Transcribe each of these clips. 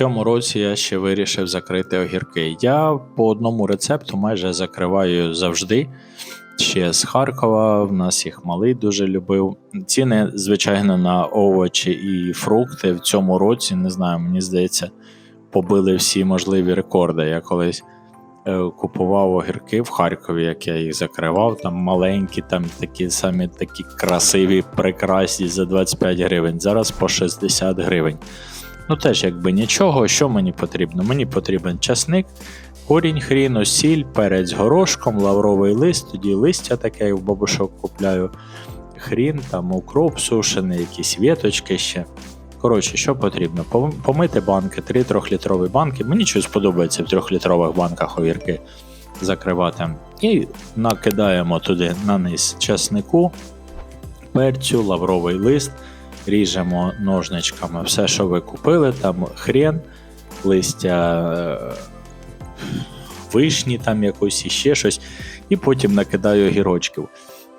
цьому році я ще вирішив закрити огірки. Я по одному рецепту майже закриваю завжди. Ще з Харкова, в нас їх малий дуже любив. Ціни, звичайно, на овочі і фрукти в цьому році, не знаю, мені здається, побили всі можливі рекорди. Я колись е, купував огірки в Харкові, як я їх закривав, там маленькі, там такі самі такі красиві, прекрасні за 25 гривень. Зараз по 60 гривень. Ну теж якби нічого, що мені потрібно? Мені потрібен часник, корінь хріну, сіль, перець горошком, лавровий лист, тоді листя таке, як в бабушок купляю, хрін, там укроп сушений, якісь віточки ще. Коротше, що потрібно? Помити банки, 3 трьохлітрові банки. Мені щось подобається в трьохлітрових банках огірки закривати. І накидаємо туди на низ часнику, перцю, лавровий лист, ріжемо ножничками все, що ви купили, там хрен, листя е, вишні, там якось іще щось, і потім накидаю огірочків.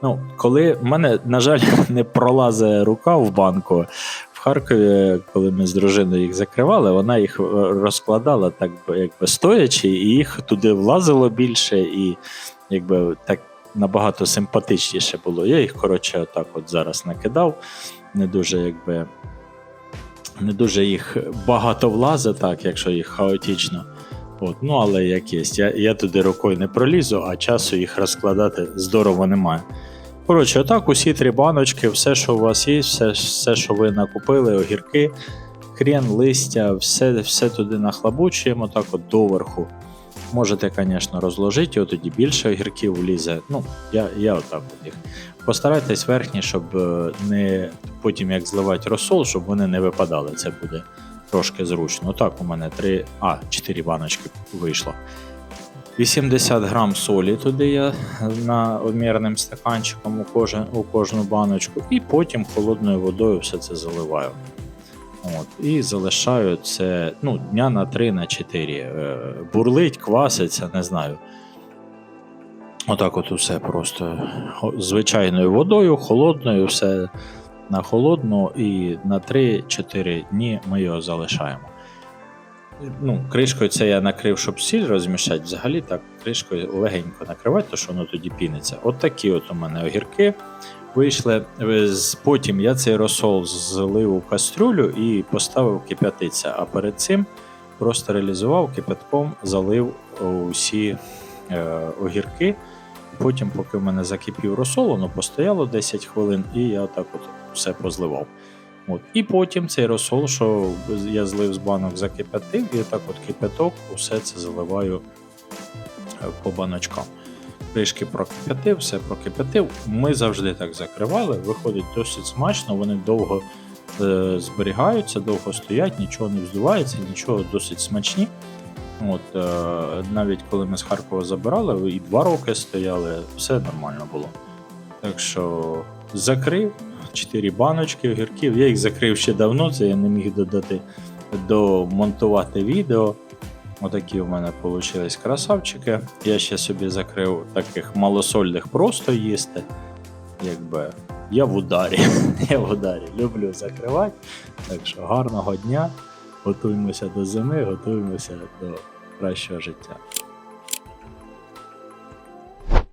Ну, коли в мене, на жаль, не пролазить рука в банку. В Харкові, коли ми з дружиною їх закривали, вона їх е, розкладала так якби стоячи, і їх туди влазило більше, і якби так набагато симпатичніше було. Я їх, коротше, отак от зараз накидав. Не дуже якби. Не дуже їх багато влазить, так, якщо їх хаотично. От, ну, але як є. Я, я туди рукою не пролізу, а часу їх розкладати здорово немає. Коротше, отак усі три баночки, все, що у вас є, все, все що ви накупили, огірки, хрен, листя, все, все туди нахлабучуємо, так от доверху. Можете, звісно, розложити, його тоді більше огірків влізе. Ну, я, я отак от їх. Постарайтесь верхні, щоб е, не потім як зливати розсол, щоб вони не випадали. Це буде трошки зручно. Отак у мене 3, а, 4 баночки вийшло. 80 грам солі туди я на одмірним стаканчиком у, кожен, у кожну баночку, і потім холодною водою все це заливаю. От, і залишаю це ну, дня на 3 на 4. Е, бурлить, кваситься, не знаю. Отак от усе просто звичайною водою, холодною, все на холодну, і на 3-4 дні ми його залишаємо. Ну, кришкою це я накрив, щоб сіль розмішати. Взагалі так кришкою легенько накривати, то що воно тоді піниться. От такі от у мене огірки вийшли. Е, Потім я цей розсол злив у кастрюлю і поставив кип'ятиться. А перед цим простерилізував кипятком, залив усі е, огірки. Потім, поки в мене закипів розсол, воно постояло 10 хвилин, і я так от все позливав. От. І потім цей розсол, що я злив з банок, закипятив, і так от кипяток усе це заливаю е, по баночкам. Кришки прокипятив, все прокипятив. Ми завжди так закривали. Виходить досить смачно, вони довго е, зберігаються, довго стоять, нічого не вздувається, нічого досить смачні. От, е, навіть коли ми з Харкова забирали, і два роки стояли, все нормально було. Так що закрив 4 баночки огірків. Я їх закрив ще давно, це я не міг додати домонтувати відео. Отакі у мене вийшли красавчики. Я ще собі закрив таких малосольних просто їсти. Якби я в ударі. я в ударі. Люблю закривати. Так що гарного дня. Готуємося до зими, готуємося до кращого життя.